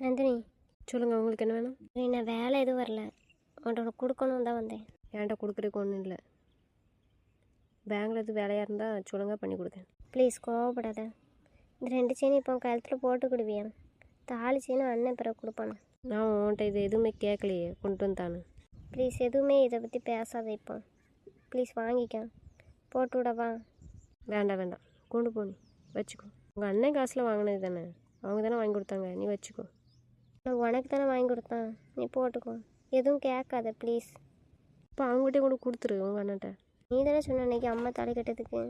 நந்தினி. சொல்லுங்கள் உங்களுக்கு என்ன வேணும்? நீ நான் வேலை எதுவும் வரல. உன்கிட்ட கொடுக்கணும் தான் வந்தேன். என்கிட்ட கொடுக்குறதுக்கு ஒன்றும் இல்லை. பேங்கில் எது வேலையாக இருந்தால் சொல்லுங்க பண்ணி கொடுக்கேன் ப்ளீஸ் கோவப்படாத. இந்த ரெண்டு செயின் இப்போ கழுத்தில் போட்டுக்கிடுவியா? தாலி செயினும் அண்ணன் பிறகு கொடுப்பானா? நான் உன்கிட்ட இது எதுவுமே கேட்கலையே கொண்டு வந்தானு ப்ளீஸ் எதுவுமே இதை பற்றி பேசாத இப்போ. ப்ளீஸ் வாங்கிக்க. போட்டு விடவா? வேண்டாம் வேண்டாம். கொண்டு போ நீ வச்சுக்கோ. உங்கள் அண்ணன் காசில் வாங்கினது தானே? அவங்க தானே வாங்கி கொடுத்தாங்க. நீ வச்சுக்கோ. நான் உனக்கு தானே வாங்கி கொடுத்தான். நீ போட்டுக்கோ. எதுவும் கேட்காத ப்ளீஸ் இப்போ அவங்ககிட்டே கொண்டு கொடுத்துரு உங்கள் அண்ணன்ட்ட. நீ தானே சொன்ன அன்னைக்கு அம்மா தாலி கட்டதுக்கு.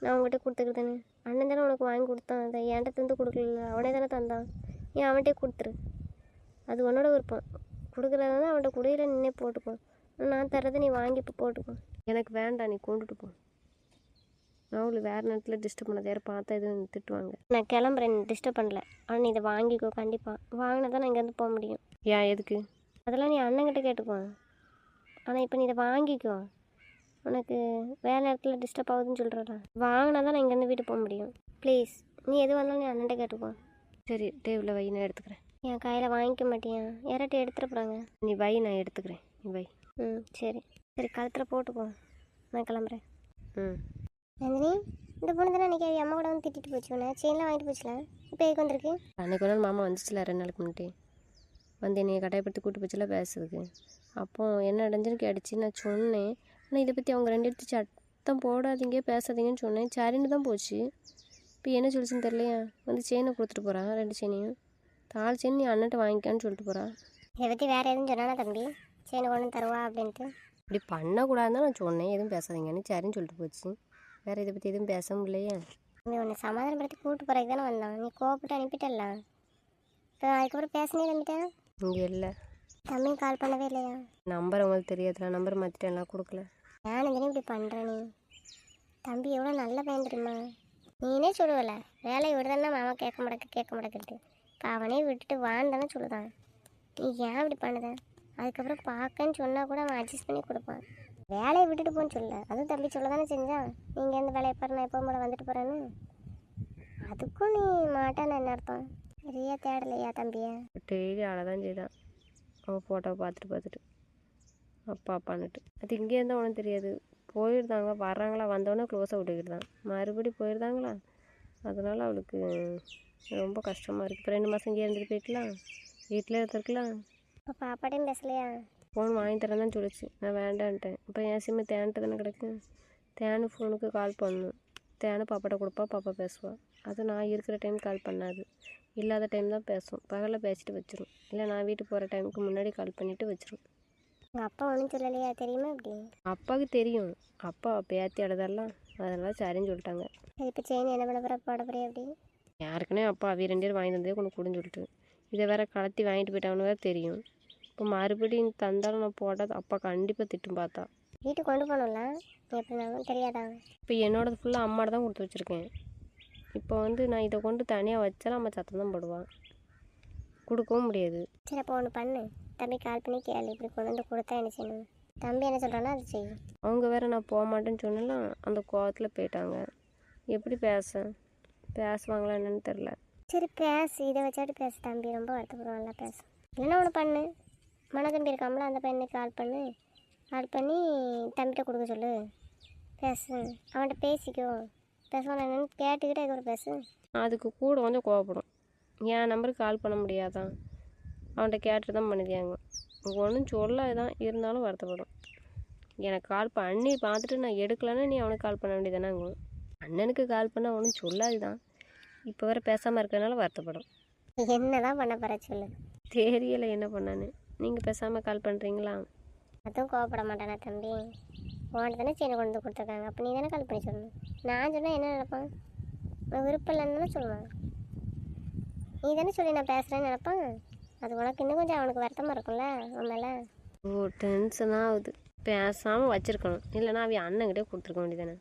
நான் உங்ககிட்ட கொடுத்துக்கிட்டேன்னு. அண்ணன் தானே உனக்கு வாங்கி கொடுத்தான். அதை என்கிட்ட தந்து கொடுக்கல அவனே தானே தந்தான். நீ அவன்கிட்டே கொடுத்துரு. அது உன்னோட விருப்பம். கொடுக்குறதா அவன்கிட்ட குடியில நின்னே போட்டுக்கோ. நான் தரதை நீ வாங்கி இப்போ போட்டுக்கோ. எனக்கு வேண்டாம் நீ கொண்டுட்டு போ. நான் உங்களுக்கு வேறு நேரத்தில் டிஸ்டர்ப் பண்ணாத. யாரும் பார்த்தா எதுவும் திட்டுவாங்க. நான் கிளம்புறேன். டிஸ்டர்ப் பண்ணல. ஆனால் நீ இதை வாங்கிக்கோ. கண்டிப்பாக வாங்கினா தான் நான் இங்கேருந்து போக முடியும். ஏன்? எதுக்கு? அதெல்லாம் நீ அண்ணன்கிட்ட கேட்டுக்கோ. ஆனால் இப்போ நீ இதை வாங்கிக்கோ. உனக்கு வேலை நேரத்தில் டிஸ்டர்ப் ஆகுதுன்னு சொல்கிறல வாங்கினா தான் நான் இங்கேருந்து வீட்டுக்கு போக முடியும். ப்ளீஸ் நீ எது வந்தாலும் நீ அண்ணன்ட்ட கேட்டுக்கோ. சரி டேபிளில் வை. நான் எடுத்துக்கிறேன். என் கையில் வாங்கிக்க மாட்டியா? யார்கிட்ட எடுத்துகிட்டு போகிறாங்க நீ வை. நான் எடுத்துக்கிறேன். நீ வை. ம் சரி. சரி கழுத்தில் போட்டுக்கோ. நான் கிளம்புறேன். ம். நந்தினி இந்த பொண்ணு தானே அன்றைக்கி அம்மா கூட வந்து திட்டிட்டு போச்சு உன்னை. செயின்லாம் வாங்கிட்டு போச்சுல. இப்போ எதுக்கு வந்திருக்கு? அன்னைக்கு ஒரு நாள் மாமா வந்துச்சுல ரெண்டு நாளுக்கு முன்னாடி. வந்து என்னை கட்டாயப்படுத்தி கூட்டு போச்சுல பேசுறதுக்கு. அப்போ என்ன நடந்துன்னு கேட்டுச்சு நான் சொன்னேன். ஆனால் இதை பற்றி அவங்க ரெண்டு எடுத்து சத்தம் போடாதீங்க பேசாதீங்கன்னு சொன்னேன். சரின்னு தான் போச்சு. இப்போ என்ன சொல்லிச்சுன்னு தெரியலையா? வந்து செயினை கொடுத்துட்டு போகிறான் ரெண்டு செயினையும் தாள் செயின் நீ அண்ணன்ட்ட வாங்கிக்கான்னு சொல்லிட்டு போகிறா இதை பற்றி வேறு எதுவும் சொன்னானா தம்பி? செயின் கொண்டு தருவா அப்படின்ட்டு. இப்படி பண்ணக்கூடாதுன்னு தான் நான் சொன்னேன். எதுவும் பேசாதீங்கன்னு சரின்னு சொல்லிட்டு போச்சு. வேறு இதை பற்றி எதுவும் பேச முடியலையே நீ உன்னை சமாதானப்படுத்தி கூட்டு போகிறதுக்கு தானே வந்தான். நீ கோவப்பட்டு அனுப்பிட்டல்ல? இப்போ அதுக்கப்புறம் பேசினே தம்பிட்டேன் இங்கே இல்லை. தம்பி கால் பண்ணவே இல்லையா? நம்பர் உங்களுக்கு தெரியாதுல நம்பர் மாற்றிட்டேன்லாம் கொடுக்கல. நான் தானே இப்படி பண்ணுறேன் நீ. தம்பி எவ்வளோ நல்ல பையன் தெரியுமா? நீனே சொல்லுவல வேலையை விடுதானே மாமா கேட்க மாட்டேக்க கேட்க மாட்டேக்கிட்டு இப்போ அவனே விட்டுட்டு வான்னு தானே சொல்லுதான். நீ ஏன் இப்படி பண்ணுத? அதுக்கப்புறம் பார்க்கன்னு சொன்னால் கூட அவன் அட்ஜஸ்ட் பண்ணி கொடுப்பான். வேலையை விட்டுட்டு போன்னு சொல்ல அதுவும் தம்பி சொல்ல தானே செஞ்சான் நீங்கள் எந்த வேலையை பாரு நான் எப்போ கூட வந்துட்டு போகிறேன்னு அதுக்கும் நீ மாட்டான்னு என்ன அர்த்தம்? நிறைய தேடலையா தம்பியை? டெய்லி அழதான் செய்தான். அவன் ஃபோட்டோவை பார்த்துட்டு பார்த்துட்டு. அப்பா அப்பான்னுட்டு. அது இங்கே இருந்தால் உனக்கு தெரியாது. போயிருந்தாங்க வர்றாங்களா வந்தவொடனே க்ளோஸாக விட்டுக்கிட்டு தான் மறுபடி போயிருந்தாங்களா? அதனால அவளுக்கு ரொம்ப கஷ்டமாக இருக்குது இப்போ ரெண்டு மாதம் இங்கே இருந்துட்டு போய்க்கலாம் வீட்டில் இருந்திருக்கலாம்? இப்போ பாப்பாட்டையும் பேசலையா? ஃபோன் வாங்கி தரேன் தான் சொல்லிச்சு. நான் வேண்டான்ட்டேன். இப்போ என் சிம்மு தேன்ட்டு தானே கிடக்கு? தேனு ஃபோனுக்கு கால் பண்ணணும் தேனு பாப்பாட்ட கொடுப்பா பாப்பா பேசுவா. அது நான் இருக்கிற டைம் கால் பண்ணாது. இல்லாத டைம் தான் பேசும். பகலில் பேசிட்டு வச்சிரும். இல்லை நான் வீட்டுக்கு போகிற டைமுக்கு முன்னாடி கால் பண்ணிவிட்டு வச்சிரும். உங்கள் அப்பா ஒன்றும் சொல்லலையா? தெரியுமா இப்படி? அப்பாவுக்கு தெரியும். அப்பா பேத்தி அழுதெல்லாம். அதனால சரின்னு சொல்லிட்டாங்க. இப்போ செயின் என்ன பண்ண போகிற போட போறியா அப்படி யாருக்குனே அப்பா அவி ரெண்டு பேரும் வாங்கி தந்ததே கொண்டு கொடுன்னு சொல்லிட்டு. இதை வேற கலத்தி வாங்கிட்டு போயிட்டாங்கன்னு வேற தெரியும். இப்போ மறுபடியும் தந்தாலும் நான் போடாத அப்பா கண்டிப்பாக திட்டும் பார்த்தா வீட்டுக்கு கொண்டு போகணும்ல? எப்படினாலும் தெரியாதா? இப்போ என்னோடது ஃபுல்லாக அம்மாட்ட தான் கொடுத்து வச்சுருக்கேன். இப்போ வந்து நான் இதை கொண்டு தனியாக வச்சாலும் அம்மா சத்தம் தான் போடுவான் கொடுக்கவும் முடியாது. சரி அப்போ ஒன்று பண்ணு. தம்பி கால் பண்ணி கேளு. இப்படி கொண்டு வந்து கொடுத்தா என்ன செய்யணும்? தம்பி என்ன சொல்கிறானோ அதை செய்யும் அவங்க வேற நான் போக மாட்டேன்னு சொன்னலாம் அந்த கோவத்தில் போயிட்டாங்க. எப்படி பேச? பேசுவாங்களா என்னன்னு தெரில சரி பேசு. இதை வச்சாட்டு பேசு. தம்பி ரொம்ப வருத்தப்படுவான் நல்லா பேசு. இல்லைன்னா ஒன்று பண்ணு? மன தம்பி இருக்காமல அந்த பையனுக்கு கால் பண்ணு. கால் பண்ணி தம்பிகிட்ட கொடுக்க சொல்லு. பேசு. அவன்கிட்ட பேசிக்கோ. பேசுவான் என்னன்னு கேட்டுக்கிட்டே அதுக்கப்புறம் பேசு. அதுக்கு கூட கொஞ்சம் கோவப்படும். என் நம்பருக்கு கால் பண்ண முடியாதான் அவன்கிட்ட கேட்டுட்டு தான் பண்ணுதியாங்க ஒன்றும் சொல்லாதான் இருந்தாலும் வருத்தப்படும். எனக்கு கால் பண்ணி பார்த்துட்டு நான் எடுக்கலைன்னா நீ அவனுக்கு கால் பண்ண வேண்டியதானாங்க அண்ணனுக்கு கால் பண்ண அவனும் சொல்லாதுதான். இப்போ வேற பேசாமல் இருக்கறனால வருத்தப்படும். என்ன தான் பண்ண போகிற சொல்லு. தெரியலை என்ன பண்ணான்னு. நீங்கள் பேசாமல் கால் பண்ணுறீங்களா அதுவும் கோவப்பட மாட்டானா தம்பி. உன்கிட்ட தானே செயின் கொண்டு வந்து கொடுத்துருக்காங்க. அப்போ நீ தானே கால் பண்ணி சொல்லணும். நான் சொன்னால் என்ன நினைப்பான் உனக்கு விருப்பம் இல்லைன்னு சொல்லுவான். நீ தானே சொல்லி நான் பேசுகிறேன்னு நினைப்பான். அது உனக்கு இன்னும் கொஞ்சம் அவனுக்கு வருத்தமாக இருக்கும்ல உன் மேலே? ஓ டென்ஷனாக ஆகுது. பேசாமல் வச்சுருக்கணும். இல்லைன்னா அவன் அண்ணன்கிட்டே கொடுத்துருக்க வேண்டியதானே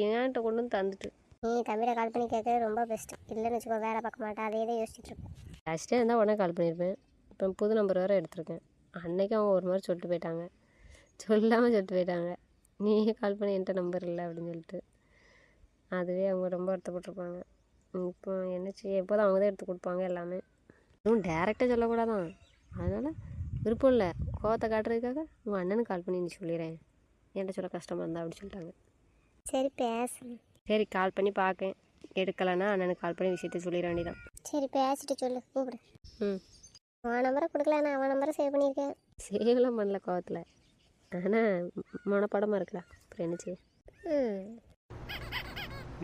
ஏன்ட்ட கொண்டு வந்து தந்துட்டு. நீ தம்பியை கால் பண்ணி கேட்கறது ரொம்ப பெஸ்ட்டு இல்லைன்னு வச்சுக்கோ வேலை பார்க்க மாட்டேன் அதே தான் யோசிச்சுட்டு இருப்பேன். லாஸ்ட்டே இருந்தால் உடனே கால் பண்ணியிருப்பேன் இப்போ புது நம்பர் வேறு எடுத்திருக்கேன். அன்னைக்கு அவங்க ஒரு மாதிரி சொல்லிட்டு போயிட்டாங்க. சொல்லாமல் சொல்லிட்டு போயிட்டாங்க. நீயே கால் பண்ணி என்கிட்ட நம்பர் இல்லை அப்படின்னு சொல்லிட்டு. அதுவே அவங்க ரொம்ப வருத்தப்பட்டிருப்பாங்க. இப்போ என்ன செய்ய எப்போதும் அவங்க தான் எடுத்து கொடுப்பாங்க எல்லாமே. அதுவும் டேரெக்டாக சொல்லக்கூடாதான். அதனால் விருப்பம் இல்லை. கோவத்தை காட்டுறதுக்காக உங்கள் அண்ணனுக்கு கால் பண்ணி நீ சொல்லிடுறேன். என்கிட்ட சொல்ல கஷ்டமாக இருந்தா அப்படி சொல்லிட்டாங்க. சரி பேசு சரி கால் பண்ணி பார்க்கேன் எடுக்கலைன்னா அண்ணனுக்கு கால் பண்ணி விஷயத்த சொல்லிட வேண்டியதான் சரி பேசிட்டு சொல்லு கூப்பிடு. ம். உன் நம்பரை கொடுக்கல நான் அவன் நம்பரை சேவ் பண்ணியிருக்கேன். சேவெல்லாம் பண்ணல கோவத்தில். ஆனால் மனப்படமாக இருக்கலாம் அப்புறம் என்ன செய்ய ம்.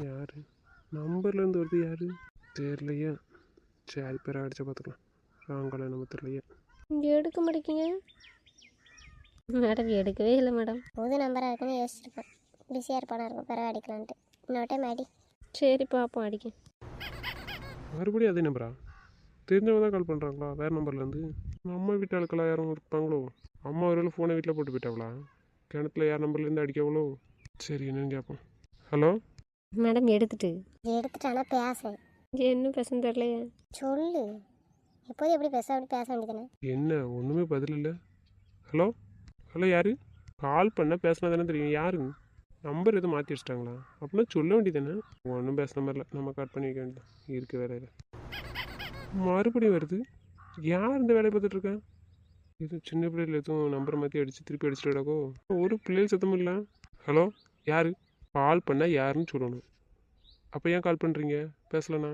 யார்? நம்பர்லேருந்து வருது யார்? தெரியலையா. சரி பேரை அடிச்சா பார்த்துக்கலாம் ராங்கால நம்ம தெரியலையா. இங்கே எடுக்க மாட்டேங்கிங்க மேடம் எடுக்கவே இல்லை மேடம். புது நம்பராக இருக்குன்னு யோசிச்சிருக்கேன் பிஸியாக இருப்பானா இருக்கும் பிறகு அடிக்கலான்ட்டு. இன்னொரு டைம் அடி. சரி பார்ப்போம் அடிக்க மறுபடியும் அதே நம்பரா? தெரிஞ்சவங்க தான் கால் பண்ணுறாங்களா வேறு நம்பர்லேருந்து அம்மா வீட்டு ஆளுக்கெல்லாம் யாரும் இருப்பாங்களோ அம்மா ஒரு ஃபோனை வீட்டில் போட்டு போயிட்டாங்களா கிணத்துல யார் நம்பர்லேருந்து அடிக்கவளோ? சரி என்னன்னு கேட்போம் ஹலோ மேடம் எடுத்துட்டு. எடுத்துட்டானா பேச. என்ன பேசுன்னு தெரியலையே. சொல்லு. எப்போதும் எப்படி பேச அப்படி பேச வேண்டியதானே என்ன ஒன்றுமே பதில் இல்லை. ஹலோ ஹலோ யார்? கால் பண்ண பேசினா தானே தெரியும். யாருங்க நம்பர் எதுவும் மாற்றி வச்சிட்டாங்களா? அப்படின்னா சொல்ல வேண்டியதானே ஒன்றும் பேசுன மாதிரில நம்ம கட் பண்ணி வைக்க வேண்டியதான் இருக்கு வேற மறுபடியும் வருது? யார் இந்த வேலையை பார்த்துட்ருக்கேன் எதுவும் சின்ன பிள்ளைகள் எதுவும் நம்பர் மாற்றி அடித்து திருப்பி அடிச்சுட்டாக்கோ ஒரு பிள்ளைகள் சத்தமும் இல்லை. ஹலோ யார்? கால் பண்ணால் யாருன்னு சொல்லணும். அப்போ ஏன் கால் பண்ணுறீங்க பேசலண்ணா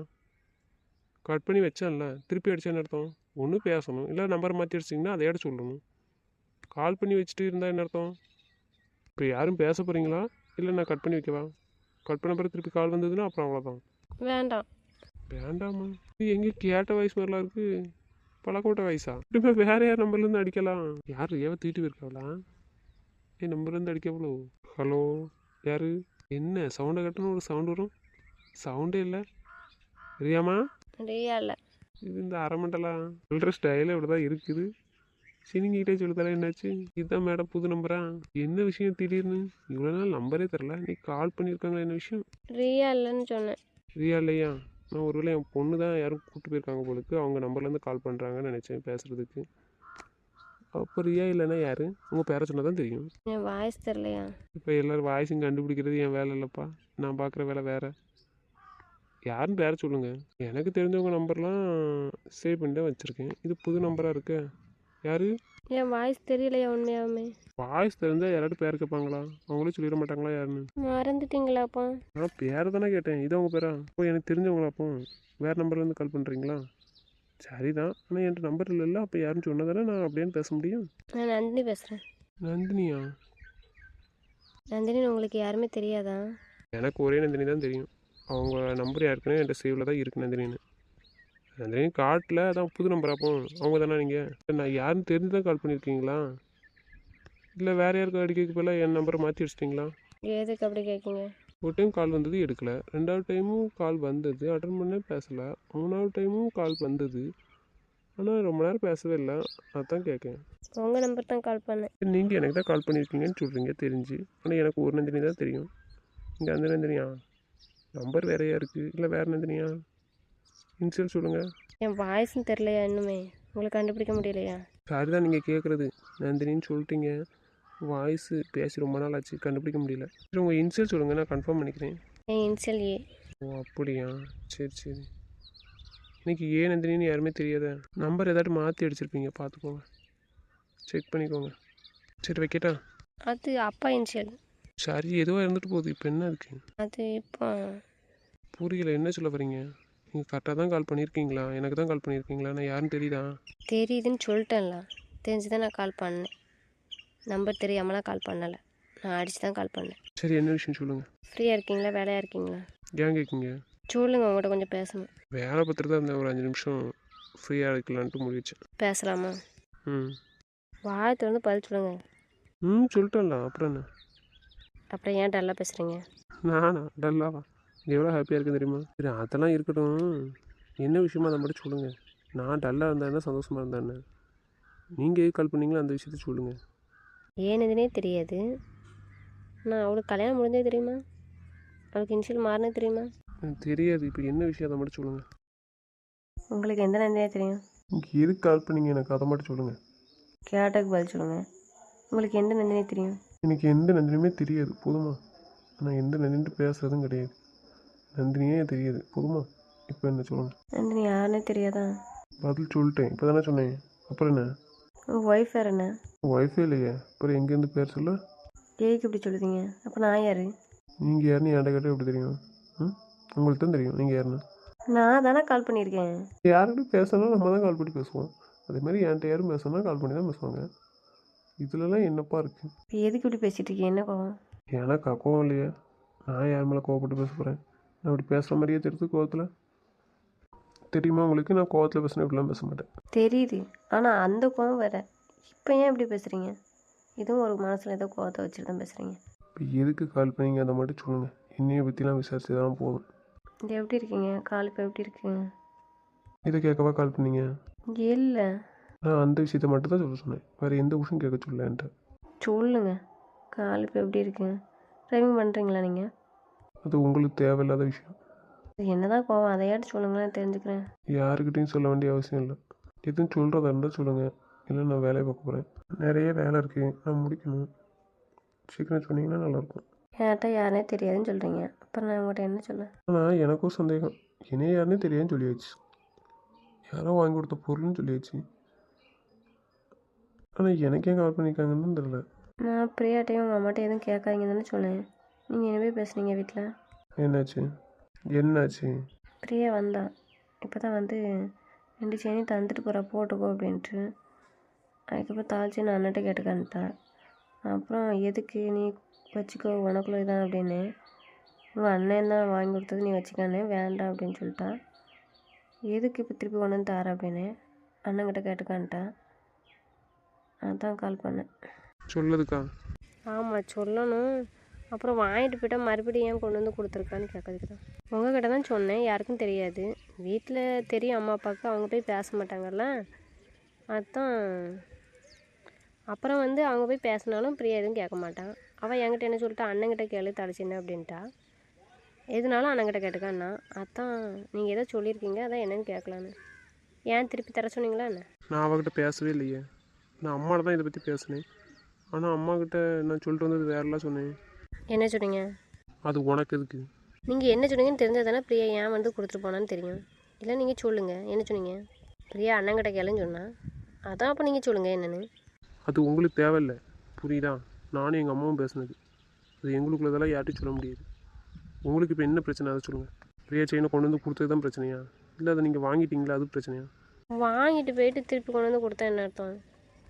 கட் பண்ணி வச்சான்ல. திருப்பி அடிச்சான்னு அர்த்தம்? ஒன்று பேசணும். இல்லை நம்பர் மாற்றி அடிச்சிங்கன்னா அதையாட சொல்லணும் கால் பண்ணி வச்சுட்டு இருந்தால் என்ன அர்த்தம்? இப்போ யாரும் பேச போகிறீங்களா இல்லை நான் கட் பண்ணி வைக்கவா? கட் பண்ண பிறகு திருப்பி கால் வந்ததுன்னா அப்புறம் அவ்வளோதான் வேண்டாம். வேண்டாமா இது எங்கே கேட்ட வயசு மாதிரிலாம் இருக்கு. பழக்கோட்ட வயசா திரும்ப வேற யார் நம்பர்லேருந்து அடிக்கலாம்? யார் ஏவ தீட்டு போயிருக்காங்களா ஏ நம்பர்லேருந்து அடிக்கவளோ ஹலோ யாரு? என்ன சவுண்டை கட்டணும் ஒரு சவுண்ட் வரும்? சவுண்டே இல்லை. ரியாமா? ரியா இல்லை இது இந்த அரமண்டலா சொல்கிற ஸ்டைலே இப்படி தான் இருக்குது. சினிங்கிட்டே சொல்லுதால என்னாச்சு? இதுதான் மேடம் புது நம்பரா என்ன விஷயம் திடீர்னு? இவ்வளோ நாள் நம்பரே தெரில. நீ கால் பண்ணியிருக்காங்களா என்ன விஷயம்? ரியா இல்லைன்னு சொன்னேன். ரியா இல்லையா நான் ஒருவேளை என் பொண்ணு தான் யாரும் கூப்பிட்டு போயிருக்காங்க போலுக்கு அவங்க நம்பர்லேருந்து கால் பண்ணுறாங்கன்னு நினச்சேன் பேசுகிறதுக்கு அப்போ ரியா இல்லைன்னா யார்? உங்கள் பேரை சொன்னால் தான் தெரியும். என் வாய்ஸ் தெரியலையா? இப்போ எல்லோரும் வாய்ஸும் கண்டுபிடிக்கிறது என் வேலை இல்லைப்பா. நான் பார்க்குற வேலை வேறு. யாருன்னு பேர சொல்லுங்கள் எனக்கு தெரிஞ்சவங்க நம்பர்லாம் சேவ் பண்ணி தான் வச்சுருக்கேன். இது புது நம்பராக இருக்கு. யார்? என் வாய்ஸ் தெரியலையா உண்மையாலுமே? வாய்ஸ் தெரிஞ்சால் யாராவது பேர் கேட்பாங்களா? அவங்களே சொல்லிட மாட்டாங்களா யாருன்னு? மறந்துட்டீங்களா அப்போ நான் பேரை தானே கேட்டேன். இது அவங்க பேரா? ஓ எனக்கு தெரிஞ்சவங்களா அப்போ வேறு நம்பர்லேருந்து கால் பண்ணுறீங்களா சரிதான். ஆனால் என்கிட்ட நம்பர் இல்லைல்ல. அப்போ யாருன்னு சொன்னால் தானே நான் அப்படியே பேச முடியும்? நான் நந்தினி பேசுகிறேன் நந்தினியா? நந்தினி உங்களுக்கு யாருமே தெரியாதா? எனக்கு ஒரே நந்தினி தான் தெரியும். அவங்க நம்பர் யாருக்குன்னு என்கிட்ட சேவில் தான் இருக்கு நந்தினின்னு. நந்தினி காட்டில் அதான் புது நம்பர் அப்போ அவங்க தானே நீங்கள் நான் யாருன்னு தெரிஞ்சு தான் கால் பண்ணியிருக்கீங்களா இல்லை வேறு யாருக்கும் அடிக்கிறதுக்கு பதிலாக என் நம்பரை மாற்றி வச்சிட்டிங்களா எதுக்கு அப்படி கேட்குங்க ஒரு டைம் கால் வந்தது எடுக்கல. ரெண்டாவது டைமும் கால் வந்தது. அட்டன் பண்ண பேசலை. மூணாவது டைமும் கால் வந்தது. ஆனால் ரொம்ப நேரம் பேசவே இல்லை. அதான் கேட்கேன் உங்கள் நம்பர் தான் கால் பண்ணேன். நீங்கள் எனக்கு தான் கால் பண்ணியிருக்கீங்கன்னு சொல்கிறீங்க தெரிஞ்சு. ஆனால் எனக்கு ஒரு நந்தினி தான் தெரியும். இங்கே அந்த நந்தினியா? நம்பர் வேறையா இருக்குது இல்லை வேறு நந்தினியா? இன்சியல் சொல்லுங்கள் என் வாய்ஸும் தெரியலையா இன்னுமே? உங்களுக்கு கண்டுபிடிக்க முடியலையா? சாரி தான் நீங்கள் கேட்குறது நந்தினின்னு சொல்லிட்டீங்க. வாய்ஸு பேசி ரொம்ப நாள் ஆச்சு. கண்டுபிடிக்க முடியல. சரி உங்கள் இன்சியல் சொல்லுங்கள் நான் கன்ஃபார்ம் பண்ணிக்கிறேன். என் இன்சியல் ஏ. ஓ அப்படியா? சரி சரி. இன்னைக்கு ஏன் நந்தினின்னு யாருமே தெரியாத. நம்பர் ஏதாட்டு மாற்றி அடிச்சிருப்பீங்க. பார்த்துக்கோங்க செக் பண்ணிக்கோங்க. சரி வைக்கட்டா? அது அப்பா இன்சியல். சரி ஏதோ இருந்துட்டு போகுது. இப்போ என்ன இருக்கு அது இப்போ புரியல. என்ன சொல்ல வரீங்க நீங்கள் கரெக்டாக தான் கால் பண்ணியிருக்கீங்களா? எனக்கு தான் கால் பண்ணியிருக்கீங்களா? நான் யாருன்னு தெரியுதா? தெரியுதுன்னு சொல்லிட்டேன்ல. தெரிஞ்சு தான் நான் கால் பண்ணேன். நம்பர் தெரியாமலாம் கால் பண்ணலை. நான் அடித்து தான் கால் பண்ணேன். சரி என்ன விஷயம் சொல்லுங்கள் ஃப்ரீயாக இருக்கீங்களா? வேலையாக இருக்கீங்களா? ஏன் கேட்குங்க? சொல்லுங்கள் உங்கள்கிட்ட கொஞ்சம் பேசணும். வேலை பத்திரம் தான் இருந்தேன். ஒரு அஞ்சு நிமிஷம் ஃப்ரீயாக இருக்கலான்ட்டு முடிச்சேன் பேசலாமா? ம். வாய் திறந்து பதில் சொல்லுங்கள் ம் சொல்லிட்டேன்ல. அப்புறம் என்ன? அப்புறம் ஏன் டல்லாக பேசுகிறீங்க நானா? டல்லாவா எவ்வளோ ஹாப்பியாக இருக்குன்னு தெரியுமா? சரி அதெல்லாம் இருக்கட்டும். என்ன விஷயமா அதை மட்டும் சொல்லுங்கள் நான் டல்லாக இருந்தேன்னா சந்தோஷமாக இருந்தேன்னு. நீங்கள் எது கால் பண்ணீங்களோ அந்த விஷயத்த சொல்லுங்கள் ஏனதுனே தெரியாது. நான் அவளுக்கு கல்யாணம் முடிஞ்சே தெரியுமா? அவளுக்கு இன்ஷியல் மாறினது தெரியுமா? தெரியாது. இப்போ என்ன விஷயம் அதை மட்டும் சொல்லுங்கள் உங்களுக்கு எந்த நந்தினே தெரியும்? எதுக்கு கால் பண்ணீங்க எனக்கு? அதை மட்டும் சொல்லுங்கள் கேட்டதுக்கு பதில் சொல்லுங்கள் உங்களுக்கு எந்த நந்தினே தெரியும்? எனக்கு எந்த நந்தினியுமே தெரியாது. போதுமா? நான் எந்த நந்தினிட்டு பேசுகிறதும் கிடையாது. நந்தினியே தெரியாது. போதுமா? இப்போ என்ன சொல்லுங்கள் நந்தினி யாருன்னே தெரியாதா? பதில் சொல்லிட்டேன். இப்போ தானே சொன்னேன். அப்புறம் என்ன? உங்கள் ஒய்ஃப் வேறு என்ன? ஒய்ஃபே இல்லையே. அப்புறம் எங்கேருந்து பேர் சொல்ல? ஏக்கு இப்படி சொல்லுதீங்க? அப்போ நான் யார்? நீங்கள் யாருன்னு என்கிட்ட கேட்டால் எப்படி தெரியும்? ம்? உங்களுக்கு தான் தெரியும் நீங்கள் யாருன்னு. நான் தானே கால் பண்ணியிருக்கேன். யார்கிட்ட பேசணும் நம்ம தான் கால் பண்ணி பேசுவோம். அதே மாதிரி என்கிட்ட யாரும் பேசணும்னா கால் பண்ணி தான் பேசுவாங்க. இதுலலாம் என்னப்பா இருக்குது எதுக்கு இப்படி பேசிகிட்டு இருக்கீங்க? என்ன கோவம்? எனக்கு கோவம் இல்லையே. நான் யார் மேலே கோவப்பட்டு பேச போகிறேன் நான் அப்படி பேசுகிற மாதிரியே தெரியுது கோவத்தில். தெரியுமா உங்களுக்கு? நான் கோவத்தில் பேசினா இப்படிலாம் பேச மாட்டேன். தெரியுது. ஆனால் அந்த கோவம் வேற. இப்போ ஏன் இப்படி பேசுகிறீங்க இதுவும் ஒரு மனசில் ஏதோ கோவத்தை வச்சுட்டு தான் பேசுகிறீங்க இப்போ எதுக்கு கால் பண்ணீங்க? அதை மட்டும் சொல்லுங்கள் என்னைய பற்றிலாம் விசாரிச்சு தான் போதும். இது எப்படி இருக்கீங்க? கால் இப்போ எப்படி இருக்குங்க இதை கேட்கவா கால் பண்ணீங்க? இல்லை. நான் அந்த விஷயத்தை மட்டும் தான் சொல்ல சொன்னேன். வேறு எந்த விஷயம் கேட்க சொல்லல என்கிட்ட. சொல்லுங்க. கால் இப்போ எப்படி இருக்கு? ட்ரைவிங் பண்ணுறீங்களா நீங்கள் அது உங்களுக்கு தேவையில்லாத விஷயம். என்னதான் கோவம் அதையாட்டு சொல்லுங்களேன் தெரிஞ்சுக்கிறேன். யாருக்கிட்டையும் சொல்ல வேண்டிய அவசியம் இல்லை. எதுவும் சொல்கிறதா இருந்தால் சொல்லுங்கள் இல்லை நான் வேலையை பார்க்க போகிறேன் நிறைய வேலை இருக்குது நான் முடிக்கணும். சீக்கிரம் சொன்னீங்கன்னா நல்லாயிருக்கும். என்கிட்ட யாருனே தெரியாதுன்னு சொல்கிறீங்க அப்புறம் நான் உங்கள்கிட்ட என்ன சொல்ல ஆனால் எனக்கும் சந்தேகம். என்னைய யாருன்னே தெரியாதுன்னு சொல்லியாச்சு. யாரோ வாங்கி கொடுத்த பொருள்னு சொல்லியாச்சு. ஆனால் எனக்கே கால் பண்ணியிருக்காங்கன்னு தெரியல. நான் பிரியாட்டையும் உங்கள் அம்மாட்டையும் எதுவும் கேட்காதீங்க தானே சொன்னேன். நீங்கள் என்ன போய் பேசுனீங்க வீட்டில் என்னாச்சு? என்னாச்சு? பிரியா வந்தா. இப்போ தான் வந்து ரெண்டு செயினையும் தந்துட்டு போகிறா போட்டுக்கோ அப்படின்ட்டு. அதுக்கப்புறம் தாழ்ச்சி நான் அண்ணன்ட்ட கேட்டுக்கான்ட்டா அப்புறம் எதுக்கு நீ வச்சுக்கோ உனக்குள்ள இதான் அப்படின்னு. உங்கள் அண்ணன் தான் வாங்கி கொடுத்தது நீ வச்சுக்கானே வேண்டாம் அப்படின்னு சொல்லிட்டா எதுக்கு இப்போ திருப்பி கொண்டு வந்து தார அப்படின்னு அண்ணன்கிட்ட கேட்டுக்கான்ட்டா அதான் கால் பண்ணேன். சொல்லதுக்கா? ஆமாம் சொல்லணும். அப்புறம் வாங்கிட்டு போயிட்டால் மறுபடியும் ஏன் கொண்டு வந்து கொடுத்துருக்கான்னு கேட்கறதுக்கு தான். உங்ககிட்ட தான் சொன்னேன் யாருக்கும் தெரியாது. வீட்டில் தெரியும் அம்மா அப்பாவுக்கு அவங்க போய் பேச மாட்டாங்கல்ல? அதான். அப்புறம் வந்து அவங்க போய் பேசினாலும் பிரியா எதுவும் கேட்க மாட்டான். அவள் என்கிட்ட என்ன சொல்லிட்டா? அண்ணங்கிட்ட கேளு தலைச்சின்ன அப்படின்ட்டா. எதுனாலும் அண்ணங்கிட்ட கேட்டுக்கான்னா அதான். நீங்கள் ஏதோ சொல்லியிருக்கீங்க அதான் என்னன்னு கேட்கலான்னு. ஏன் திருப்பி தர சொன்னீங்களா என்ன? நான் அவகிட்ட பேசவே இல்லையே. நான் அம்மாட்ட தான் இதை பற்றி பேசினேன். ஆனால் அம்மாக்கிட்ட நான் சொல்லிட்டு வந்தது வேறலாம் சொன்னேன். என்ன சொன்னீங்க? அது உனக்கு எதுக்கு? நீங்கள் என்ன சொன்னீங்கன்னு தெரிஞ்சது தானே பிரியா ஏன் வந்து கொடுத்துட்டு போனான்னு தெரியும். இல்லை நீங்கள் சொல்லுங்கள் என்ன சொன்னீங்க? பிரியா அண்ணங்கிட்ட கேளுன்னு சொன்னா. அதான் அப்போ நீங்கள் சொல்லுங்கள் என்னன்னு. அது உங்களுக்கு தேவையில்லை. புரியுதா? நானும் எங்கள் அம்மாவும் பேசுனது. அது எங்களுக்குள்ளதெல்லாம் யார்ட்டையும் சொல்ல முடியாது. உங்களுக்கு இப்போ என்ன பிரச்சனை? அதை சொல்லுங்கள் பிரியா செயினை கொண்டு வந்து கொடுத்தது தான் பிரச்சனையா? இல்லை அதை நீங்கள் வாங்கிட்டீங்களா? அது பிரச்சனையா? வாங்கிட்டு போயிட்டு திருப்பி கொண்டு வந்து கொடுத்தா என்ன அர்த்தம்?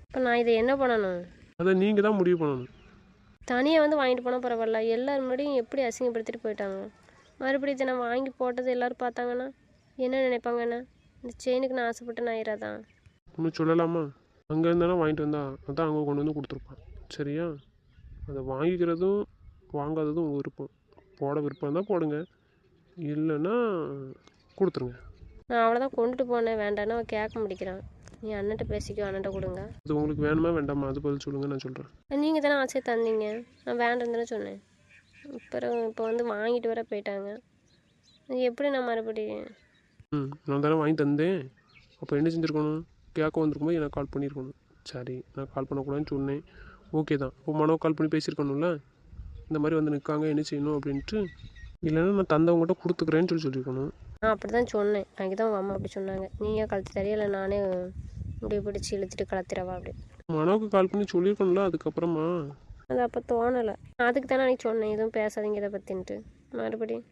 இப்போ நான் இதை என்ன பண்ணணும்? அதை நீங்கள் தான் முடிவு பண்ணணும். தனியாக வந்து வாங்கிட்டு போனால் பரவாயில்ல. எல்லாரும் முன்னாடியும் எப்படி அசிங்கப்படுத்திட்டு போயிட்டாங்க? மறுபடியும் இதை நான் வாங்கி போட்டது எல்லோரும் பார்த்தாங்கன்னா என்ன நினைப்பாங்க என்ன? இந்த செயினுக்கு நான் ஆசைப்பட்டு நான் இராதான் ஒன்றும் சொல்லலாமா? அங்கே இருந்தானா வாங்கிட்டு வந்தா? அதான் அங்கே கொண்டு வந்து கொடுத்துருப்பான். சரியா? அதை வாங்கிக்கிறதும் வாங்காததும் உங்கள் விருப்பம். போட விருப்பம் இருந்தால் போடுங்க. இல்லைன்னா கொடுத்துருங்க. நான் அவ்வளோதான் கொண்டுட்டு போனேன். வேண்டான்னு அவன் கேட்க முடிக்கிறான் நீ அண்ணன்ட்ட பேசிக்கோ அண்ணன்ட்ட கொடுங்க. அது உங்களுக்கு வேணுமா வேண்டாமா? அது பதில் சொல்லுங்கள் நான் சொல்கிறேன் நீங்கள் தானே ஆசையை தந்தீங்க. நான் வேண்டாம் தானே சொன்னேன். அப்புறம் இப்போ வந்து வாங்கிட்டு வர போயிட்டாங்க. எப்படி நான் மறுபடியும் ம் நான் தானே வாங்கி தந்தேன். அப்போ என்ன செஞ்சுருக்கணும்? கேட்க வந்திருக்கும்போது எனக்கு கால் பண்ணியிருக்கணும் சரி நான் கால் பண்ணக்கூடாதுன்னு சொன்னேன். ஓகே தான். இப்போ மனோ கால் பண்ணி பேசியிருக்கணும்ல? இந்த மாதிரி வந்து நிற்காங்க என்ன செய்யணும் அப்படின்ட்டு. இல்லைன்னா நான் தந்தவங்ககிட்ட கொடுத்துக்கிறேன்னு சொல்லி சொல்லியிருக்கணும். நான் அப்படி தான் சொன்னேன். அன்றைக்கி தான் உங்கள் அம்மா அப்படி சொன்னாங்க. நீங்கள் கழுத்து தரையா இல்லை நானே முடிவு பிடிச்சி இழுத்துட்டு கலத்திரவா அப்படி மனோவுக்கு கால் பண்ணி சொல்லியிருக்கணும்ல அதுக்கப்புறமா? அது அப்போ தோணலை. அதுக்கு தானே அன்றைக்கி சொன்னேன். எதுவும் பேசாதீங்க இதை பற்றின்ட்டு மறுபடியும்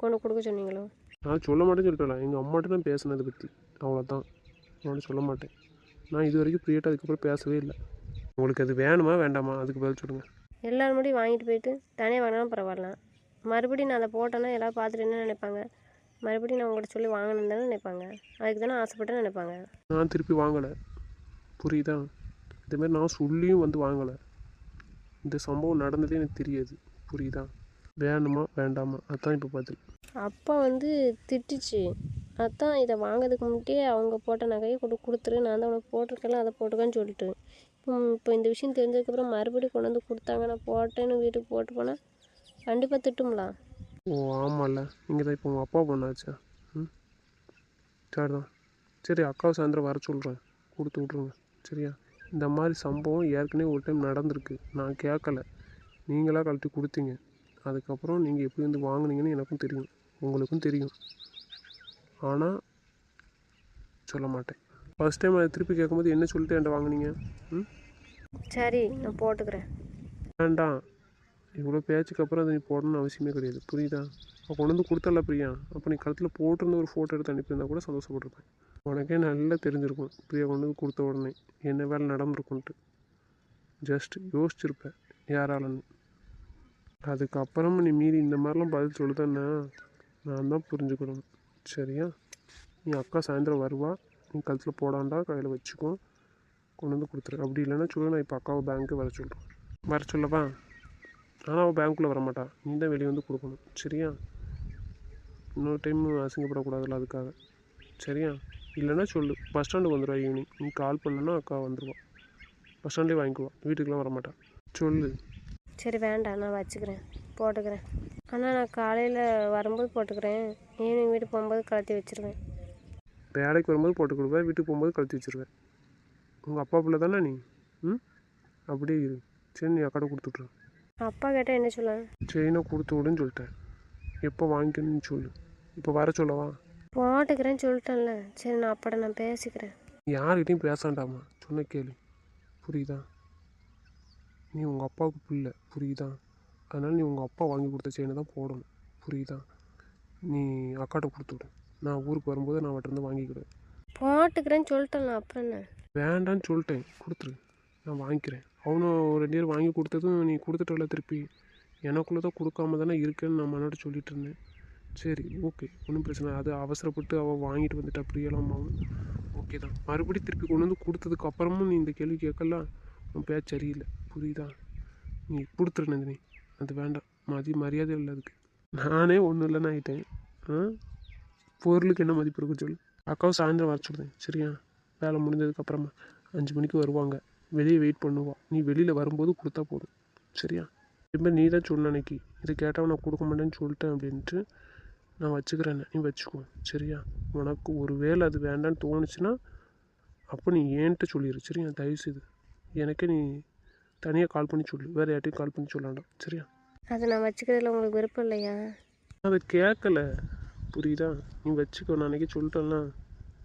கொண்டு கொடுக்க சொன்னீங்களோ? நான் சொல்ல மாட்டேன்னு சொல்லிட்டேன் எங்கள் அம்மாட்ட தான் பேசினதை பற்றி அவ்வளோதான் நான் சொல்ல மாட்டேன். நான் இது வரைக்கும் பிரியட்டா அதுக்கப்புறம் பேசவே இல்லை. உங்களுக்கு அது வேணுமா வேண்டாமா? அதுக்கு பதில் சொல்லுங்கள் எல்லாரும் முன்னாடியும் வாங்கிட்டு போயிட்டு தனியாக வாங்கினாலும் பரவாயில்ல. மறுபடியும் நான் அதை போட்டேன்னா எல்லோரும் பார்த்துட்டு என்ன நினைப்பாங்க? மறுபடியும் நான் உங்கள்கிட்ட சொல்லி வாங்கணும்னு தானே நினைப்பாங்க. அதுக்கு தானே ஆசைப்பட்டு நினைப்பாங்க. நான் திருப்பி வாங்கலை. புரியுதா? இதேமாரி நான் சொல்லியும் வந்து வாங்கலை. இந்த சம்பவம் நடந்ததே எனக்கு தெரியாது. புரியுதா? வேணுமா வேண்டாமா? அதான் இப்போ பதில். அப்பா வந்து திட்டுச்சு. அதான் இதை வாங்கிறதுக்கு முன்னாடியே அவங்க போட்ட நகையை கொண்டு கொடுத்துரு. நான் தான் உனக்கு போட்டிருக்கேன்ல அதை போட்டுக்கன்னு சொல்லிட்டு. இப்போ இப்போ இந்த விஷயம் தெரிஞ்சதுக்கப்புறம் மறுபடியும் கொண்டு வந்து கொடுத்தாங்க. நான் போட்டேன்னு வீட்டுக்கு போட்டு போனால் கண்டிப்பாக திட்டும்ல. ஓ ஆமாம்ல நீங்கள் தான் இப்போ உங்கள் அப்பா பொண்ணாச்சா? ம். சரி தான் சரி அக்காவை சாயந்தரம் வர சொல்கிறேன் கொடுத்து விட்ருங்க சரியா? இந்த மாதிரி சம்பவம் ஏற்கனவே ஒரு டைம் நடந்திருக்கு. நான் கேட்கல. நீங்களாக கழட்டி கொடுத்தீங்க. அதுக்கப்புறம் நீங்கள் எப்படி வந்து வாங்குனீங்கன்னு எனக்கும் தெரியும். உங்களுக்கும் தெரியும். ஆனால் சொல்ல மாட்டேன். ஃபர்ஸ்ட் டைம் அதை திருப்பி கேட்கும்போது என்ன சொல்லிட்டு என்கிட்ட வாங்குனீங்க? ம்? சரி நான் போட்டுக்கிறேன். வேண்டாம். இவ்வளோ பேச்சுக்கு அப்புறம் அதை நீ போடணும்னு அவசியமே கிடையாது. புரியுதா? அப்போ கொண்டு வந்து கொடுத்தல பிரியா. அப்போ நீ கழுத்தில் போட்டிருந்த ஒரு ஃபோட்டோ எடுத்து அனுப்பியிருந்தா கூட சந்தோஷப்பட்டிருப்பேன். உனக்கே நல்லா தெரிஞ்சிருக்கும். பிரியா கொண்டு வந்து கொடுத்த உடனே என்ன வேலை நடந்துருக்குன்ட்டு. ஜஸ்ட் யோசிச்சிருப்பேன். யாராலன்னு. அதுக்கப்புறம் நீ மீறி இந்த மாதிரிலாம் பதில் சொல்லுதன்னா நான் தான் புரிஞ்சுக்கணும். சரியா? நீ அக்கா சாயந்தரம் வருவா. நீ கழுத்தில் போடாண்டா கையில் வச்சுக்கோ. கொண்டு வந்து கொடுத்துரு. அப்படி இல்லைன்னா சொல்லு நான் இப்போ அக்காவை பேங்க்கு வர சொல்கிறேன் வர சொல்லவா? ஆனால் அவள் பேங்க்குள்ளே வரமாட்டா நீ தான் வெளியே வந்து கொடுக்கணும். சரியா? இன்னொரு டைம் அசிங்கப்படக்கூடாதுல்ல அதுக்காக. சரியா? இல்லைன்னா சொல்லு. பஸ் ஸ்டாண்டுக்கு வந்துடுவா ஈவினிங் நீ கால் பண்ணனா அக்கா வந்துடுவா பஸ் ஸ்டாண்ட்லேயே வாங்கிக்குவா. வீட்டுக்குலாம் வரமாட்டா சொல்லு. சரி வேண்டாம். நான் வச்சுக்கிறேன். போட்டுக்கிறேன். ஆனால் நான் காலையில் வரும்போது போட்டுக்கிறேன். ஈவினிங் வீட்டுக்கு போகும்போது கலத்தி வச்சிருவேன். வேலைக்கு வரும்போது போட்டு கொடுப்பேன் வீட்டுக்கு போகும்போது கழட்டி வச்சிருவேன். உங்கள் அப்பா பிள்ளை தானே நீ? ம்? அப்படியே இரு. சரி நீ அக்காட்ட கொடுத்துட்ரு அப்பா கேட்டால் என்ன சொல்ல? செயினை கொடுத்து விடுன்னு சொல்லிட்டேன். எப்போ வாங்கிக்கணும்னு சொல்லு. இப்போ வர சொல்லவா? போட்டுக்கிறேன்னு சொல்லிட்டேன்ல. சரி நான் அப்பட நான் பேசிக்கிறேன். யார்கிட்டையும் பேசாண்டாமா சொன்ன கேளு. புரியுதா? நீ உங்கள் அப்பாவுக்கு பிள்ளை புரியுதா? அதனால் நீ உங்கள் அப்பா வாங்கி கொடுத்த செயினை தான் போடணும். புரியுதா? நீ அக்காட்ட கொடுத்து விடு. நான் ஊருக்கு வரும்போது நான் அவட்டிருந்து வாங்கிக்கிறேன். போட்டுக்கிறேன்னு சொல்லிட்டேன்ல அப்புறம் என்ன? வேண்டான்னு சொல்லிட்டேன். கொடுத்துரு. நான் வாங்கிக்கிறேன். அவனும் ரெண்டு பேர் வாங்கி கொடுத்ததும் நீ கொடுத்துட்டல திருப்பி. எனக்குள்ளே தான் கொடுக்காம தானே இருக்கேன்னு நான் மனோட சொல்லிட்டு இருந்தேன். சரி ஓகே ஒன்றும் பிரச்சனை இல்லை. அது அவசரப்பட்டு அவள் வாங்கிட்டு வந்துட்டா அப்படியெல்லாம் ஓகே தான். மறுபடியும் திருப்பி கொண்டு வந்து கொடுத்ததுக்கு அப்புறமும் நீ இந்த கேள்வி கேட்கலாம் உன் பேச்சு சரியில்லை. புரியுதா? நீ கொடுத்துரு நந்தினி. அது வேண்டாம். மதி மரியாதை இல்லை அதுக்கு. நானே ஒன்றும் இல்லைன்னு ஆகிட்டேன் ஆ? பொருளுக்கு என்ன மதிப்பு இருக்குன்னு சொல்லு. அக்காவும் சாயந்தரம் வர சொல்லுதேன் சரியா? வேலை முடிஞ்சதுக்கப்புறமா அஞ்சு மணிக்கு வருவாங்க. வெளியே வெயிட் பண்ணுவா நீ வெளியில் வரும்போது கொடுத்தா போதும். சரியா? திரும்ப நீ தான் சொன்ன அன்னைக்கு. இதை கேட்டால் நான் கொடுக்க மாட்டேன்னு சொல்லிட்டேன் அப்படின்ட்டு நான் வச்சுக்கிறேன் நீ வச்சுக்கோ. சரியா? உனக்கு ஒரு வேளை அது வேண்டான்னு தோணுச்சுன்னா அப்போ நீ ஏன்ட்ட சொல்லிடு சரியா? தயவு செய்து எனக்கே நீ தனியாக கால் பண்ணி சொல்லு. வேறு யார்ட்டையும் கால் பண்ணி சொல்ல வேண்டாம். சரியா? அது நான் வச்சுக்கிறதுல உங்களுக்கு விருப்பம் இல்லையா? அதை கேட்கல. புரியுதா? நீ வச்சுக்கோ. நான் அன்றைக்கி சொல்லிட்டேன்னா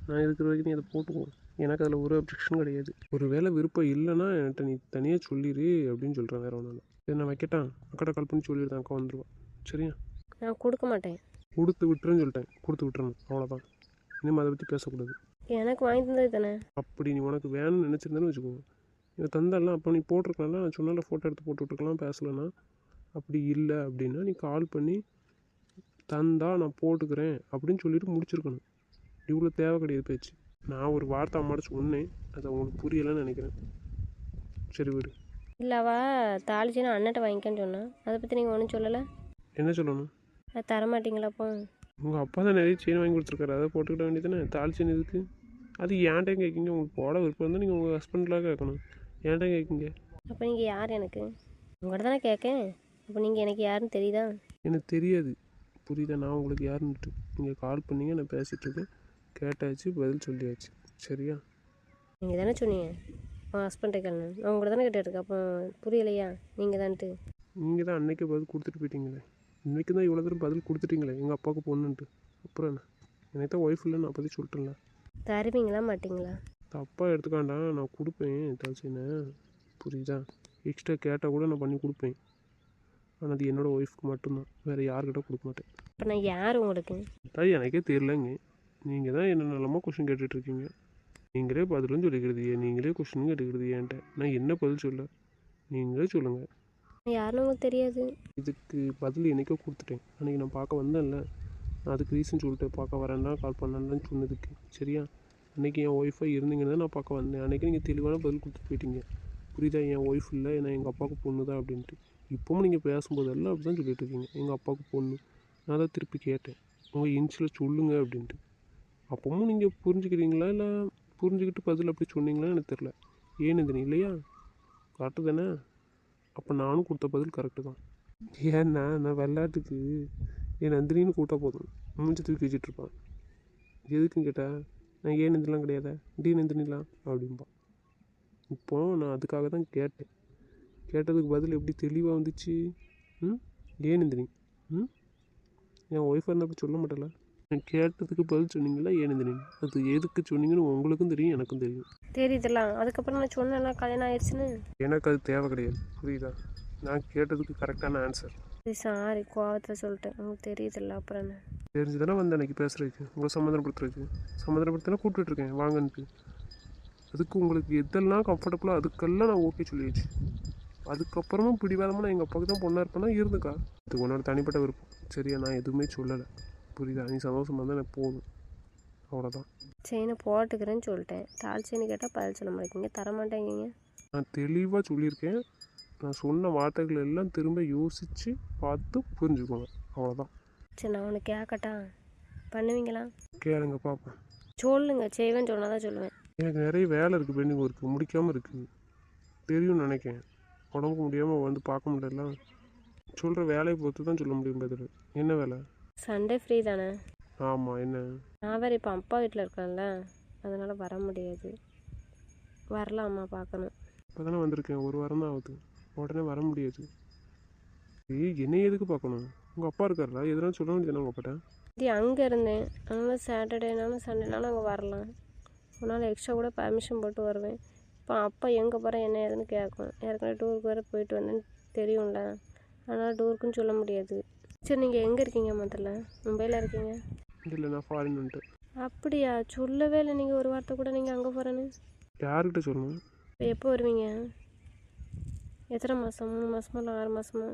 நான் இருக்கிற வரைக்கும் நீ அதை போட்டுக்கோ. எனக்கு அதில் ஒரு அப்ஜெக்ஷன் கிடையாது. ஒரு வேளை விருப்பம் இல்லைன்னா என்கிட்ட நீ தனியாக சொல்லிடு அப்படின்னு சொல்கிறேன் வேற ஒன்றும் இல்லை. சரி நான் வைக்கட்டான் அக்கா கால் பண்ணி சொல்லிடுறேன் அக்கா வந்துடுவா சரியா? நான் கொடுக்க மாட்டேன். கொடுத்து விட்டுருன்னு சொல்லிட்டேன். கொடுத்து விட்டுறணும் அவ்வளோதான் இனிமேல் அதை பற்றி பேசக்கூடாது. எனக்கு வாங்கி தந்தது தானே? அப்படி நீ உனக்கு வேணும்னு நினச்சிருந்தேன்னு வச்சுக்கோ. இவன் தந்தாலாம் அப்போ நீ போட்டிருக்கலாம்ல? நான் சொன்னால ஃபோட்டோ எடுத்து போட்டு விட்டுருக்கலாம் பேசலைன்னா. அப்படி இல்லை அப்படின்னா நீ கால் பண்ணி தந்தா நான் போட்டுக்கிறேன் அப்படின்னு சொல்லிட்டு முடிச்சிருக்கணும். இவ்வளோ தேவை கிடையாது பேச்சு. நான் ஒரு வார்த்தை அம்மாட்ட சொன்னேன் அது அவங்களுக்கு புரியலைன்னு நினைக்கிறேன். சரி விடு. இல்லைவா தாளிச்சு நான் அண்ணன்ட்ட வாங்கிக்கன்னு சொன்னேன் அதை பற்றி நீங்கள் ஒன்றும் சொல்லலை? என்ன சொல்லணும்? அது தரமாட்டீங்களா அப்போ? உங்கள் அப்பா தான் நிறைய செயின் வாங்கி கொடுத்துருக்காரு. அதை போட்டுக்கிட வேண்டியதானே தாலி செயின் இதுக்கு அது ஏன்ட்டையும் கேட்குங்க. உங்களுக்கு போட விருப்பம் இருந்தால் நீங்கள் உங்கள் ஹஸ்பண்ட்லாம் கேட்கணும். ஏன்ட்டையும் கேட்குங்க? அப்போ நீங்கள் யார் எனக்கு? உங்கள்கிட்ட தானே கேட்கேன். அப்போ நீங்கள் எனக்கு யாருன்னு தெரியுதா? எனக்கு தெரியாது. புரியுதா? நான் உங்களுக்கு யாருன்னுட்டு. நீங்கள் கால் பண்ணீங்க நான் பேசிகிட்டு இருக்கேன். கேட்டாச்சு பதில் சொல்லியாச்சு. சரியா? நீங்கள் தானே சொன்னீங்க? உன் ஹஸ்பண்டை கேளு நான் உங்கள்கிட்ட தானே கேட்டுருக்கேன் அப்போ புரியலையா? நீங்கள் தான்ட்டு. நீங்கள் தான் அன்னைக்கே பதில் கொடுத்துட்டு போயிட்டீங்களே. இன்றைக்கி தான் இவ்வளோ தூரம் பதில் கொடுத்துட்டீங்களே எங்கள் அப்பாவுக்கு பொண்ணுன்ட்டு. அப்புறம் என்ன? எனக்கு தான் ஒய்ஃப் இல்லைன்னு அப்போதே சொல்லிட்டேன்ல. தருவீங்களா மாட்டீங்களா? தப்பாக எடுத்துக்காண்டா நான் கொடுப்பேன். தலசினை புரியுதா? எக்ஸ்ட்ரா கேட்டால் கூட நான் பண்ணி கொடுப்பேன். ஆனால் அது என்னோடய ஒய்ஃப்க்கு மட்டும்தான். வேறு யார்கிட்ட கொடுக்க மாட்டேன். இப்போ நான் யார் உங்களுக்கு? எனக்கே தெரியலங்க. நீங்கள் தான் என்ன நல்லமாக கொஷின் கேட்டுட்ருக்கீங்க? நீங்களே பதிலும் சொல்லிக்கிறது ஏன் நீங்களே கொஷின் கேட்டுக்கிறது ஏன்ட்ட நான் என்ன பதில் சொல்ல? நீங்களே சொல்லுங்கள் யாருன்னு உங்களுக்கு தெரியாது. இதுக்கு பதில் என்னைக்கோ கொடுத்துட்டேன். அன்றைக்கி நான் பார்க்க வந்தேன்ல. நான் அதுக்கு ரீசன் சொல்லிட்டு பார்க்க வரேன்னா கால் பண்ணேன்னு சொன்னதுக்கு. சரியா? அன்றைக்கி என் ஒய்ஃபாக இருந்தீங்கன்னு நான் பார்க்க வந்தேன். அன்றைக்கி நீங்கள் தெளிவான பதில் கொடுத்துட்டு போயிட்டீங்க. புரியுதா? என் ஒய்ஃப் இல்லை. நான் எங்கள் அப்பாவுக்கு பொண்ணு தான் அப்படின்ட்டு. இப்போவும் நீங்கள் பேசும்போதெல்லாம் அப்படி தான் சொல்லிட்டு இருக்கீங்க எங்கள் அப்பாவுக்கு பொண்ணு. நான் தான் திருப்பி கேட்டேன். உங்கள் இன்ச்சில் சொல்லுங்க அப்படின்ட்டு. அப்பவும் நீங்கள் புரிஞ்சுக்கிறீங்களா? இல்லை புரிஞ்சுக்கிட்டு பதில் அப்படி சொன்னீங்களான்னு எனக்கு தெரில ஏன் இது இல்லையா? கரெக்டு தானே? அப்போ நானும் கொடுத்த பதில் கரெக்டு தான். ஏன்னா நான் விளையாட்டுக்கு என் நந்தினின்னு கூட்டா போதும். மூஞ்சி தூக்கி வச்சுட்டு இருப்பான். எதுக்குன்னு கேட்டால் நான் ஏன் நந்தினிலாம் கிடையாதா? டி நந்தினிலாம் அப்படிம்பான் இப்போ நான் அதுக்காக தான் கேட்டேன். கேட்டதுக்கு பதில் எப்படி தெளிவாக வந்துச்சு? ம்? ஏன் நந்தினி? ம்? என் ஒய்ஃபாக இருந்தால் அப்படி சொல்ல மாட்டேல நான் கேட்டதுக்கு பதில் சொன்னீங்களா? ஏன்னு தெரியும் அது எதுக்கு சொன்னீங்கன்னு உங்களுக்கும் தெரியும் எனக்கும் தெரியும். தெரியுதுலாம் அதுக்கப்புறம் நான் சொன்னேன்ல கல்யாணம் ஆயிடுச்சுன்னு. எனக்கு அது தேவை கிடையாது. புரியுதா? நான் கேட்டதுக்கு கரெக்டான ஆன்சர் சரி கோவத்தில் சொல்லிட்டேன். உங்களுக்கு தெரியுதுல்ல அப்புறம் என்ன? தெரிஞ்சு தானே வந்தேன் அன்னைக்கு பேசுறதுக்கு. உங்களை சம்மந்தப்படுத்துறதுக்கு சம்மந்தப்படுத்தினா கூப்பிட்டுட்டு இருக்கேன் வாங்கன்ட்டு. அதுக்கு உங்களுக்கு எதெல்லாம் கம்ஃபர்டபுளோ அதுக்கெல்லாம் நான் ஓகே சொல்லியாச்சு. அதுக்கப்புறமும் பிடிவாதமாக நான் எங்கள் அப்பாவுக்கு தான் பொண்ணாக இருப்பேன்னா இருந்துக்கா. இது உன்னோட தனிப்பட்ட விருப்பம். சரியா நான் எதுவுமே சொல்லலை. புரியுதா. நீ சந்தோஷமாக இருந்தால் எனக்கு போதும். அவ்வளோதான் செயினை போட்டுக்கிறேன்னு சொல்லிட்டேன். தால் செயின் கேட்டால் பதில் சொல்ல மாட்டேங்கிங்க தர மாட்டேங்கிங்க நான் தெளிவாக சொல்லியிருக்கேன். நான் சொன்ன வார்த்தைகள் எல்லாம் திரும்ப யோசித்து பார்த்து புரிஞ்சுக்கோங்க. அவ்வளோதான் சரி நான் உனக்கு கேட்கட்டா பண்ணுவீங்களா? கேளுங்க பார்ப்போம் சொல்லுங்க. செய்வேன்னு சொன்னால் தான் சொல்லுவேன். எனக்கு நிறைய வேலை இருக்குது பெண்டிங் ஒர்க்கு முடிக்காமல் இருக்குது தெரியும்னு நினைக்கிறேன். உடம்புக்கு முடியாமல் வந்து பார்க்க முடியல. சொல்கிற வேலையை பொறுத்து தான் சொல்ல முடியும் பதில் என்ன வேலை? சண்டே ஃப்ரீ தானே? ஆமாம் என்ன? நான் வேறு இப்போ அப்பா வீட்டில் இருக்கேன்ல அதனால் வர முடியாது. வரலாமா பார்க்கணும் இப்போ தானே வந்திருக்கேன். ஒரு வாரம் தான் ஆகுது. உடனே வர முடியாது. ஏய் என்ன எதுக்கு பார்க்கணும் உங்கள் அப்பா இருக்கார்ல எதுனா சொல்ல வேண்டியதானே உங்கள் அப்பாட்ட இது அங்கே இருந்தேன். அதனால் சாட்டர்டேனாலும் சண்டேனாலும் அங்கே வரலாம். ஒரு நாள் எக்ஸ்ட்ரா கூட பர்மிஷன் போட்டு வருவேன். இப்போ அப்பா எங்கே போகிறேன் என்ன ஏதுன்னு கேட்கும் ஏற்கனவே டூருக்கு வேறு போயிட்டு வந்தேன்னு தெரியும்ல. அதனால் டூருக்குன்னு சொல்ல முடியாது. சரி நீங்கள் எங்கே இருக்கீங்க முதல்ல? மும்பையில் இருக்கீங்க? இல்லை நான் ஃபாரின் வந்துட்டு. அப்படியா? சொல்லவே இல்லை நீங்கள் ஒரு வார்த்தை கூட நீங்கள் அங்கே போகிறேன்னு யார்கிட்ட சொல்லணும்? எப்போ வருவீங்க? எத்தனை மாதம் மூணு மாதமா இல்லை ஆறு மாதமா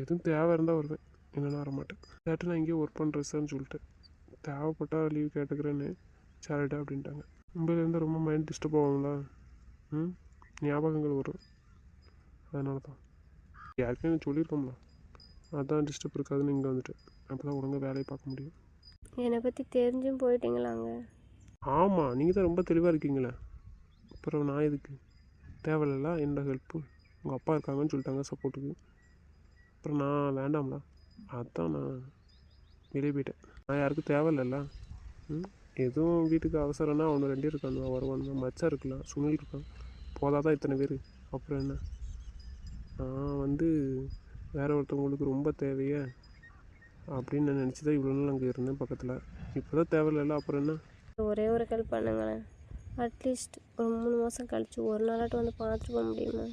எதுவும் தேவை இருந்தால் வருவேன். வர மாட்டேன் கேட்டு நான் இங்கேயே ஒர்க் பண்ணுறேன் சார்னு சொல்லிட்டேன் தேவைப்பட்டால் லீவ் கேட்டுக்கிறேன்னு சரிடா அப்படின்ட்டாங்க. மும்பையில் இருந்தால் ரொம்ப மைண்ட் டிஸ்டர்ப் ஆகும்ல? ம்? ஞாபகங்கள் வரும். அதனால தான் யாருக்கும் சொல்லியிருக்கோம்ல அதான் டிஸ்டர்ப் இருக்காதுன்னு இங்கே வந்துட்டு அப்போ தான் ஒழுங்காக வேலையை பார்க்க முடியும். என்னை பற்றி தெரிஞ்சும் போயிட்டீங்களாங்க? ஆமாம் நீங்கள் தான் ரொம்ப தெளிவாக இருக்கீங்களே. அப்புறம் நான் எதுக்கு? தேவையில்ல என்னோட ஹெல்ப்பு உங்கள் அப்பா இருக்காங்கன்னு சொல்லிட்டாங்க சப்போர்ட்டுக்கு அப்புறம் நான் வேண்டாம்ல அதான் நான் வெளியே போயிட்டேன். நான் யாருக்கும் தேவையில்லைல்ல. ம் எதுவும் வீட்டுக்கு அவசரம்னா அவனு ரெண்டே இருக்கான் வருவானுங்க மச்சான் இருக்கலாம் சுனில் இருக்கான். போதாதான் இத்தனை பேர்? அப்புறம் என்ன? நான் வந்து வேற ஒருத்தவங்களுக்கு ரொம்ப தேவையே அப்படின்னு நான் நினச்சி தான் இவ்வளோ நாள் அங்கே இருந்தேன் பக்கத்தில். இப்போ தான் தேவையில்லைல்ல அப்புறம் என்ன? ஒரே ஒரு ஹெல்ப் பண்ணுங்களேன். அட்லீஸ்ட் ஒரு மூணு மாதம் கழிச்சு ஒரு நாளாட்டும் வந்து பார்த்துட்டு போக முடியுமா?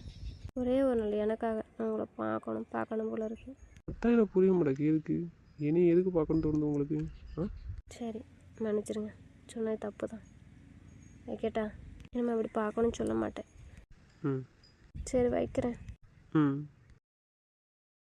ஒரே ஒரு நாள் எனக்காக நான் உங்களை பார்க்கணும் பார்க்கணும் போல இருக்கு. அதான் எனக்கு புரிய மாட்டேங்குது. எதுக்கு? இனி எதுக்கு பார்க்கணும்னு தோணுது உங்களுக்கு? ஆ? சரி மன்னிச்சிருங்க. சொன்னது தப்பு தான். கேட்டா? இனிமேல் அப்படி பார்க்கணும்னு சொல்ல மாட்டேன். ம். சரி வைக்கிறேன். ம்.